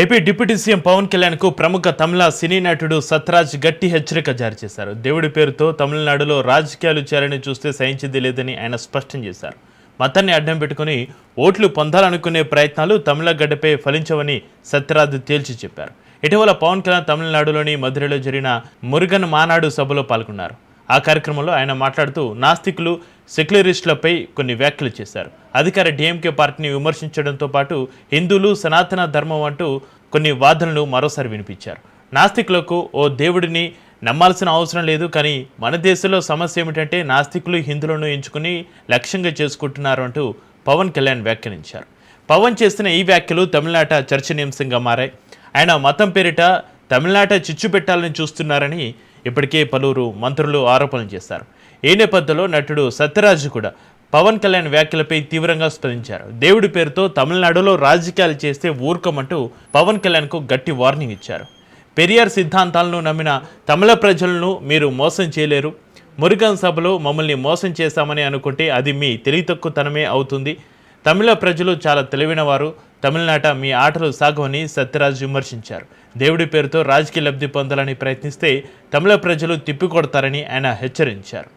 AP deputy CM Pawan కళ్యాణ్కు ప్రముఖ తమిళ సినీ నటుడు సత్రాజ్ గట్టి హెచ్చరిక జారీ చేశారు. దేవుడి పేరుతో తమిళనాడులో రాజకీయాలు చేరని చూస్తే సహించింది లేదని ఆయన స్పష్టం చేశారు. మతాన్ని అడ్డం పెట్టుకుని ఓట్లు పొందాలనుకునే ప్రయత్నాలు తమిళ గడ్డపై ఫలించవని సత్రాజ్ తేల్చి చెప్పారు. ఇటీవల పవన్ కళ్యాణ్ తమిళనాడులోని మధురైలో జరిగిన మురుగన్ మానాడు సభలో పాల్గొన్నారు. ఆ కార్యక్రమంలో ఆయన మాట్లాడుతూ నాస్తికులు సెక్యులరిస్టులపై కొన్ని వ్యాఖ్యలు చేశారు. అధికార డిఎంకే పార్టీని విమర్శించడంతో పాటు హిందువులు సనాతన ధర్మం అంటూ కొన్ని వాదనలు మరోసారి వినిపించారు. నాస్తికులకు ఓ దేవుడిని నమ్మాల్సిన అవసరం లేదు కానీ మన దేశంలో సమస్య ఏమిటంటే నాస్తికులు హిందువులను ఎంచుకుని లక్ష్యంగా చేసుకుంటున్నారు అంటూ పవన్ కళ్యాణ్ వ్యాఖ్యానించారు. పవన్ చేసిన ఈ వ్యాఖ్యలు తమిళనాట చర్చనీయాంశంగా మారాయి. ఆయన మతం పేరిట తమిళనాట చిచ్చు పెట్టాలని చూస్తున్నారని ఇప్పటికే పలువురు మంత్రులు ఆరోపణలు చేశారు. ఈ నేపథ్యంలో నటుడు సత్యరాజు కూడా పవన్ కళ్యాణ్ వ్యాఖ్యలపై తీవ్రంగా స్పందించారు. దేవుడి పేరుతో తమిళనాడులో రాజకీయాలు చేస్తే ఊరుకోమంటూ పవన్ కళ్యాణ్కు గట్టి వార్నింగ్ ఇచ్చారు. పెరియార్ సిద్ధాంతాలను నమ్మిన తమిళ ప్రజలను మీరు మోసం చేయలేరు. మురుగన్ సభలో మమ్మల్ని మోసం చేశామని అనుకుంటే అది మీ తెలివితక్కువతనమే అవుతుంది. తమిళ ప్రజలు చాలా తెలివైన వారు తమిళనాట మీ ఆటలు సాగవని సత్యరాజ్ విమర్శించారు. దేవుడి పేరుతో రాజకీయ లబ్ధి పొందాలని ప్రయత్నిస్తే తమిళ ప్రజలు తిప్పికొడతారని ఆయన హెచ్చరించారు.